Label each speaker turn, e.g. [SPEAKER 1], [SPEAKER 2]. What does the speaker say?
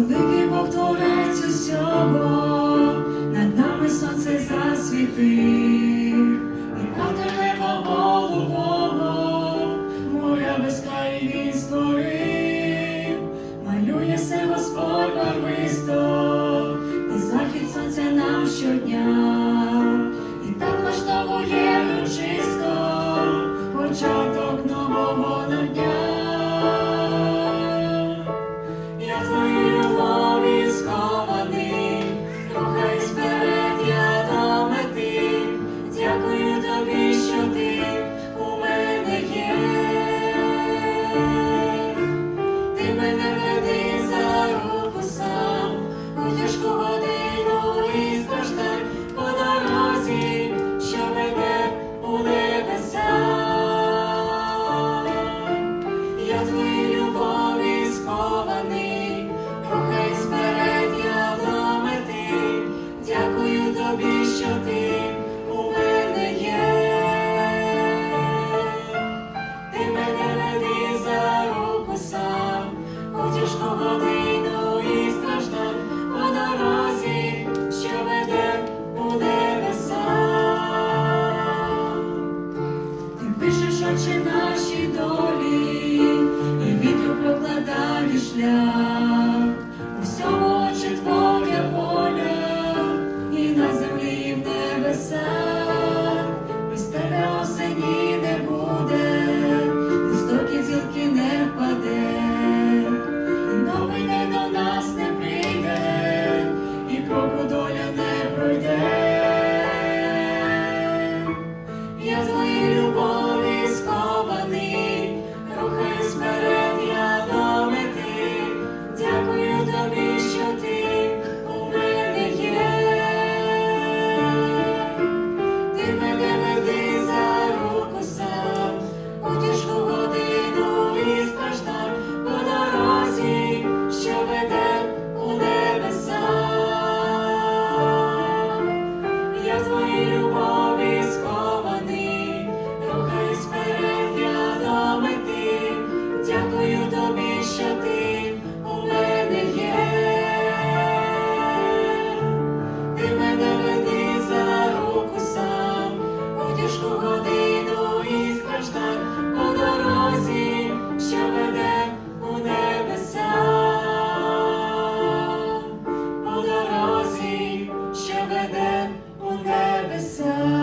[SPEAKER 1] великий Бог творець усього, над нами сонце засвітив, Випадає небо голубого, моря безкрай він створив, малює се Господь барвисто, і захід сонця нам щодня, і так наштовує чисто, початок нового дня. тобі, що ти у мене є, ти мене веди за руку сам, потішку годину і страждань по дорозі, що веде у небеса. Ти пишеш очі наші долі, і вітру прокладаєш шлях. side.